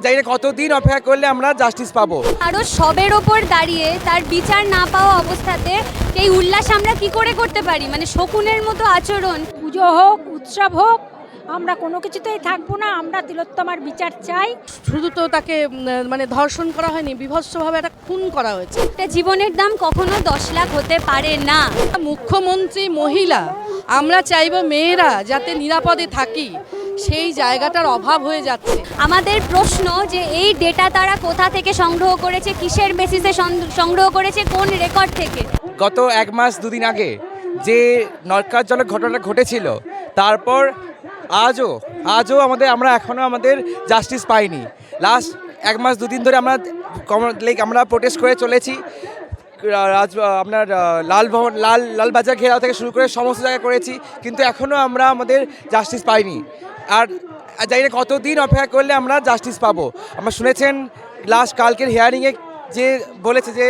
জানি না কতদিন অপেক্ষা করলে আমরা জাস্টিস পাবো। আরও সবের ওপর দাঁড়িয়ে তার বিচার না পাওয়া অবস্থাতে এই উল্লাস আমরা কি করে করতে পারি? মানে শকুনের মতো আচরণ। পুজো হোক উৎসব হোক আমরা কোনো কিছুতেই থাকব না আমরা তিলোত্তমার বিচার চাই। শুধু তো তাকে মানে ধর্ষণ করা হয়নি বিভৎসভাবে একটা খুন করা হয়েছে। একটা জীবনের দাম কখনো দশ লাখ হতে পারে না। মুখ্যমন্ত্রী মহিলা আমরা চাইব মেয়েরা যাতে নিরাপদে থাকি। সেই জায়গাটার অভাব হয়ে যাচ্ছে। আমাদের প্রশ্ন যে এই ডেটা তারা কোথা থেকে সংগ্রহ করেছে কিসের বেসিসে সংগ্রহ করেছে কোন রেকর্ড থেকে? গত এক মাস দুদিন আগে যে নরকারজনক ঘটনাটা ঘটেছিল তারপর আজও আজও আমাদের আমরা এখনও আমাদের জাস্টিস পাইনি। লাস্ট এক মাস দুদিন ধরে আমরা লাইক আমরা প্রোটেস্ট করে চলেছি। রাজ আপনার আহ, লালভবন লাল লালবাজার ঘেরাও থেকে শুরু করে সমস্ত জায়গায় করেছি কিন্তু এখনও আমরা আমাদের জাস্টিস পাইনি। আর যাই না কতদিন অপেক্ষা করলে আমরা জাস্টিস পাবো। আমরা শুনেছেন লাস্ট কালকের হিয়ারিংয়ে যে বলেছে যে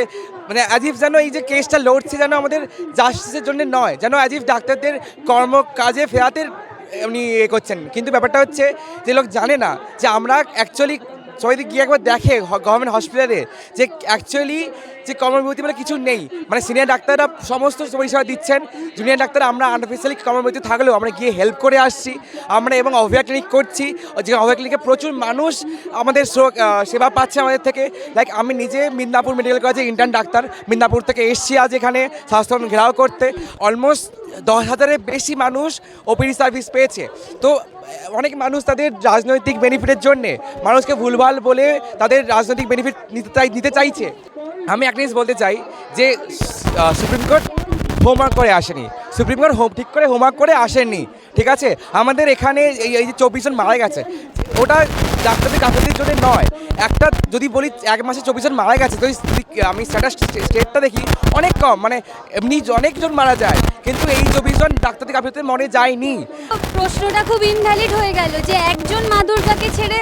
মানে আজিফ যেন এই যে কেসটা লড়ছে যেন আমাদের জাস্টিসের জন্য নয়, যেন আজিফ ডাক্তারদের কর্ম কাজে ফেরাতে উনি ইয়ে করছেন। কিন্তু ব্যাপারটা হচ্ছে যে লোক জানে না যে আমরা অ্যাকচুয়ালি সবাই গিয়ে একবার দেখে গভর্নমেন্ট হসপিটালে যে অ্যাকচুয়ালি যে কর্মবিরতি বলে কিছু নেই। মানে সিনিয়র ডাক্তাররা সমস্ত পরিষেবা দিচ্ছেন। জুনিয়র ডাক্তার আমরা আনঅফিসিয়ালি কর্মবিরতি থাকলেও আমরা গিয়ে হেল্প করে আসছি। আমরা এবং অভয়া ক্লিনিক করছি। যে অভয়া ক্লিনিকে প্রচুর মানুষ আমাদের সেবা পাচ্ছে আমাদের থেকে। লাইক আমি নিজে মিদনাপুর মেডিকেল কলেজে ইন্টার্ন ডাক্তার। মিদনাপুর থেকে এসছি আজ এখানে। স্বাস্থ্য ঘেরাও করতে। অলমোস্ট দশ হাজারের বেশি মানুষ ওপিডি সার্ভিস পেয়েছে। তো, অনেক মানুষ তাদের রাজনৈতিক বেনিফিটের জন্যে মানুষকে ভুলভাল বলে তাদের রাজনৈতিক বেনিফিট নিতে চাই, নিতে চাইছে। আমি একটা জিনিস বলতে চাই যে সুপ্রিম কোর্ট হোমওয়ার্ক করে আসেনি। সুপ্রিম কোর্ট হোম ঠিক করে হোমওয়ার্ক করে আসেনি ঠিক আছে? আমাদের এখানে এই এই যে চব্বিশ জন মারা গেছে। ওটা ডাক্তারদের গাফিলতির জন্য নয়। একটা যদি বলি, এক মাসে চব্বিশ জন মারা গেছে তো আমি স্ট্যাটাস স্টেটটা দেখি, অনেক কম মানে এমনি অনেকজন মারা যায়, কিন্তু এই চব্বিশ জন ডাক্তারদের গাফিলতিতে মনে যায়নি। প্রশ্নটা খুব ইনভ্যালিড হয়ে গেল যে একজন মা দুর্গাকে ছেড়ে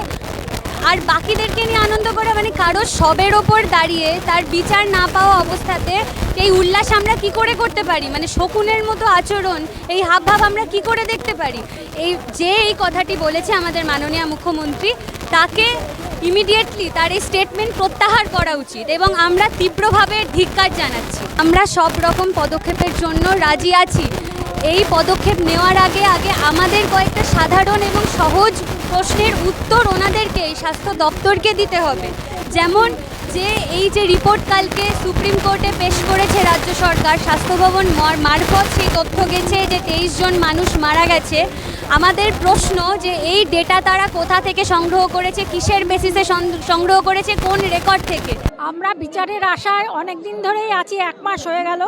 আর বাকিদেরকে নিয়ে আনন্দ করে মানে কারও সবের ওপর দাঁড়িয়ে তার বিচার না পাওয়া অবস্থাতে এই উল্লাস আমরা কি করে করতে পারি? মানে শকুনের মতো আচরণ, এই হাব ভাব আমরা কি করে দেখতে পারি? এই যে এই কথাটি বলেছে আমাদের মাননীয় মুখ্যমন্ত্রী, তাকে ইমিডিয়েটলি তার এই স্টেটমেন্ট প্রত্যাহার করা উচিত এবং আমরা তীব্রভাবে ধিক্কার জানাচ্ছি। আমরা সব রকম পদক্ষেপের জন্য রাজি আছি। এই পদক্ষেপ নেওয়ার আগে আগে আমাদের কয়েকটা সাধারণ এবং সহজ প্রশ্নের উত্তর ওনাদেরকে স্বাস্থ্য দপ্তরকে দিতে হবে। যেমন যে এই যে রিপোর্ট কালকে সুপ্রিম কোর্টে পেশ করেছে রাজ্য সরকার, স্বাস্থ্য ভবন মারফত সেই তথ্য গেছে যে তেইশ জন মানুষ মারা গেছে। আমাদের প্রশ্ন যে এই ডেটা তারা কোথা থেকে সংগ্রহ করেছে, কিসের বেসিসে সংগ্রহ করেছে, কোন রেকর্ড থেকে? আমরা বিচারের আশায় অনেক দিন ধরেই আছি, এক মাস হয়ে গেল।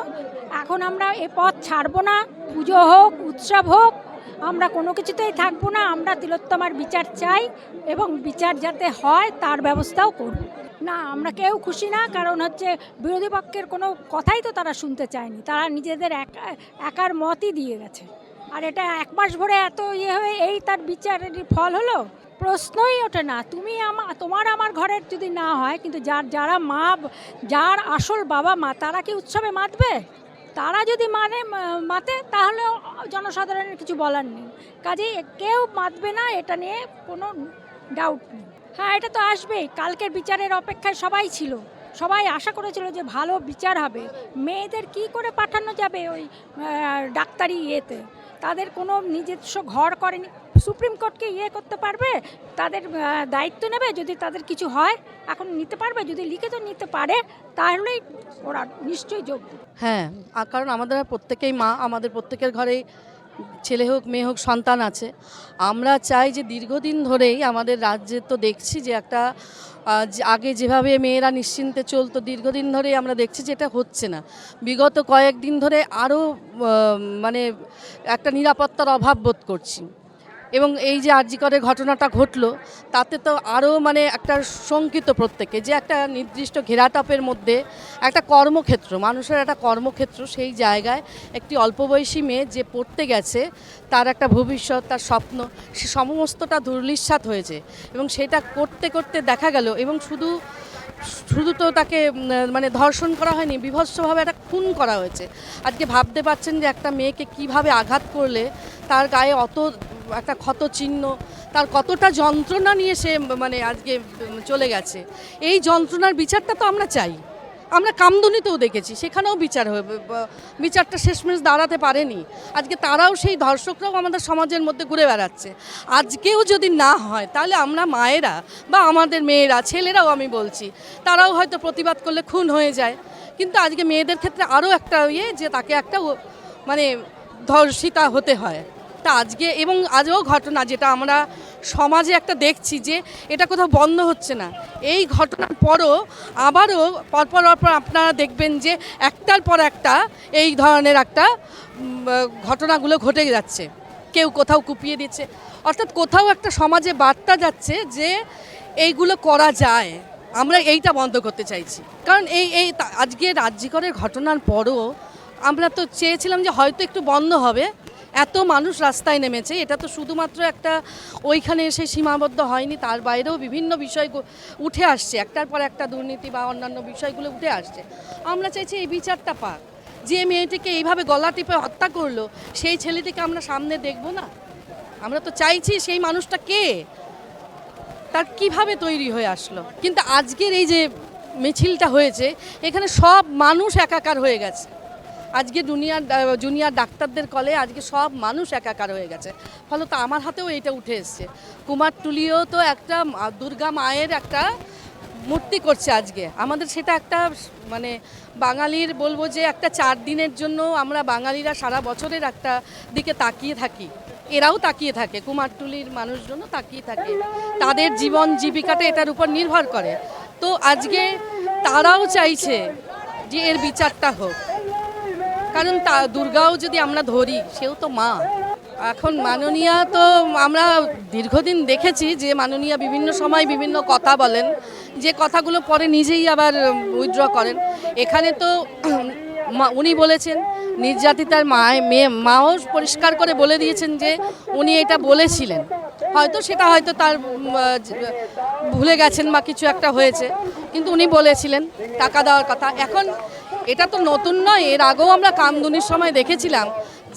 এখন আমরা এ পথ ছাড়বো না। পুজো হোক, উৎসব হোক, আমরা কোনো কিছুতেই থাকব না। আমরা তিলোত্তমার বিচার চাই এবং বিচার যাতে হয় তার ব্যবস্থাও করব। না, আমরা কেউ খুশি না, কারণ হচ্ছে বিরোধী পক্ষের কোনো কথাই তো তারা শুনতে চায়নি। তারা নিজেদের একা- একার মতই দিয়ে গেছে। আর এটা এক মাস ভরে এত ইয়ে হয়ে এই তার বিচারের ফল হলো? প্রশ্নই ওঠে না। তুমি আমা, তোমার আমার ঘরের যদি না হয়, কিন্তু যার, যারা মা, যার আসল বাবা মা, তারা কি উৎসবে মাতবে? তারা যদি মানে মাতে, তাহলে জনসাধারণের কিছু বলার নেই। কাজেই কেউ মাতবে না, এটা নিয়ে কোনো ডাউট নেই। হ্যাঁ এটা তো আসবেই। কালকের বিচারের অপেক্ষায় সবাই ছিল। সবাই আশা করেছিল যে ভালো বিচার হবে। মেয়েদের কি করে পাঠানো যাবে ওই ডাক্তারি ইয়েতে? তাদের কোনো নিজস্ব ঘর করেনি। সুপ্রিম কোর্টকে ইয়ে করতে পারবে, তাদের দায়িত্ব নেবে যদি তাদের কিছু হয়, এখন নিতে পারবে, যদি লিখিত নিতে পারে, তাহলেই ওরা নিশ্চয়ই যোগ হ্যাঁ কারণ আমাদের প্রত্যেকেই মা, আমাদের প্রত্যেকের ঘরেই ছেলে হোক, মেয়ে হোক, সন্তান আছে। আমরা চাই যে দীর্ঘদিন ধরেই আমাদের রাজ্যে তো দেখছি যে একটা আগে যেভাবে মেয়েরা নিশ্চিন্তে চলতো, দীর্ঘদিন ধরেই আমরা দেখছি যে এটা হচ্ছে না। বিগত কয়েকদিন ধরে আরও মানে একটা নিরাপত্তার অভাব বোধ করছি। এবং এই যে আর্যিকরের ঘটনাটা ঘটলো, তাতে তো আরও মানে একটা শঙ্কিত প্রত্যেকে যে একটা নির্দিষ্ট ঘেরাটপের মধ্যে একটা কর্মক্ষেত্র, মানুষের একটা কর্মক্ষেত্র সেই জায়গায় একটি অল্প বয়সী মেয়ে যে পড়তে গেছে, তার একটা ভবিষ্যৎ, তার স্বপ্ন, সে সমস্তটা দুর্লিস্বাত হয়েছে এবং সেটা করতে করতে দেখা গেল এবং শুধু শুধু তো তাকে মানে ধর্ষণ করা হয়নি, বিভৎসভাবে একটা খুন করা হয়েছে। আজকে ভাবতে পারছেন যে একটা মেয়েকে কীভাবে আঘাত করলে তার গায়ে অত একটা ক্ষত চিহ্ন, তার কতটা যন্ত্রণা নিয়ে সে মানে আজকে, চলে গেছে। এই যন্ত্রণার বিচারটা তো আমরা চাই। আমরা কামদুনিতেও দেখেছি, সেখানেও বিচার ব- বিচারটা শেষমেশ দাঁড়াতে পারেনি। আজকে তারাও সেই ধর্ষকরাও আমাদের সমাজের মধ্যে ঘুরে বেড়াচ্ছে। আজকেও যদি না হয়, তাহলে আমরা মায়েরা বা আমাদের মেয়েরা, ছেলেরাও আমি বলছি, তারাও হয়তো প্রতিবাদ করলে খুন হয়ে যায়। কিন্তু আজকে মেয়েদের ক্ষেত্রে আরও একটা ইয়ে যে তাকে একটা মানে ধর্ষিতা হতে হয়। তা আজকে এবং আজও ঘটনা যেটা আমরা সমাজে একটা দেখছি যে এটা কোথাও বন্ধ হচ্ছে না। এই ঘটনার পরও আবারও পরপর পরপর আপনারা দেখবেন যে একটার পর একটা এই ধরনের একটা ঘটনাগুলো ঘটে যাচ্ছে। কেউ কোথাও কুপিয়ে দিচ্ছে। অর্থাৎ কোথাও একটা সমাজে বার্তা যাচ্ছে যে এইগুলো করা যায়। আমরা এইটা বন্ধ করতে চাইছি। কারণ এই এই আজকে রাজ্যিকরের ঘটনার পরও আমরা তো চেয়েছিলাম যে হয়তো একটু বন্ধ হবে। এত মানুষ রাস্তায় নেমেছে, এটা তো শুধুমাত্র একটা ওইখানে এসে সীমাবদ্ধ হয়নি, তার বাইরেও বিভিন্ন বিষয় উঠে আসছে, একটার পর একটা দুর্নীতি বা অন্যান্য বিষয়গুলো উঠে আসছে। আমরা চাইছি এই বিচারটা পাক। যে মেয়েটিকে এইভাবে গলা টিপে হত্যা করল, সেই ছেলেটিকে আমরা সামনে দেখব না? আমরা তো চাইছি সেই মানুষটা কে? তার কীভাবে তৈরি হয়ে আসলো? কিন্তু আজকের এই যে মিছিলটা হয়েছে, এখানে সব মানুষ একাকার হয়ে গেছে। আজকে জুনিয়র জুনিয়র ডাক্তারদের কলে আজকে সব মানুষ একাকার হয়ে গেছে। ফলত আমার হাতেও এটা উঠে এসছে। কুমারটুলিও তো একটা দুর্গা মায়ের একটা মূর্তি করছে আজকে। আমাদের সেটা একটা মানে বাঙালির বলব যে একটা চার দিনের জন্য আমরা বাঙালিরা সারা বছরের একটা দিকে তাকিয়ে থাকি। এরাও তাকিয়ে থাকে কুমারটুলির মানুষজনও তাকিয়ে থাকে। তাদের জীবন জীবিকাটা এটার উপর নির্ভর করে। তো আজকে তারাও চাইছে যে এর বিচারটা হোক। কারণ তা দুর্গাও যদি আমরা ধরি, সেও তো মা। এখন মাননীয়া তো আমরা দীর্ঘদিন দেখেছি যে মাননীয়া বিভিন্ন সময় বিভিন্ন কথা বলেন, যে কথাগুলো পরে নিজেই আবার উইথড্র করেন। এখানে তো উনি বলেছেন, নির্যাতিতার মা মেয়ে, মাও পরিষ্কার করে বলে দিয়েছেন যে উনি এটা বলেছিলেন। হয়তো সেটা হয়তো তার ভুলে গেছেন বা কিছু একটা হয়েছে, কিন্তু উনি বলেছিলেন, টাকা দেওয়ার কথা। এখন এটা তো নতুন নয়, এর আগেও আমরা কামদুনির সময় দেখেছিলাম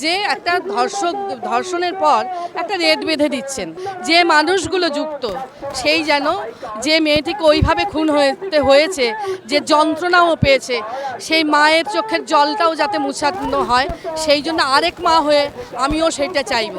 যে একটা ধর্ষক, ধর্ষণের পর একটা রেট বেঁধে দিচ্ছেন, যে মানুষগুলো যুক্ত, সেই যেন যে মেয়েটিকে ওইভাবে খুন হতে হয়েছে, যে যন্ত্রণাও পেয়েছে, সেই মায়ের চোখের জলটাও যাতে মুছানো হয়, সেই জন্য আরেক মা হয়ে আমিও সেটা চাইব।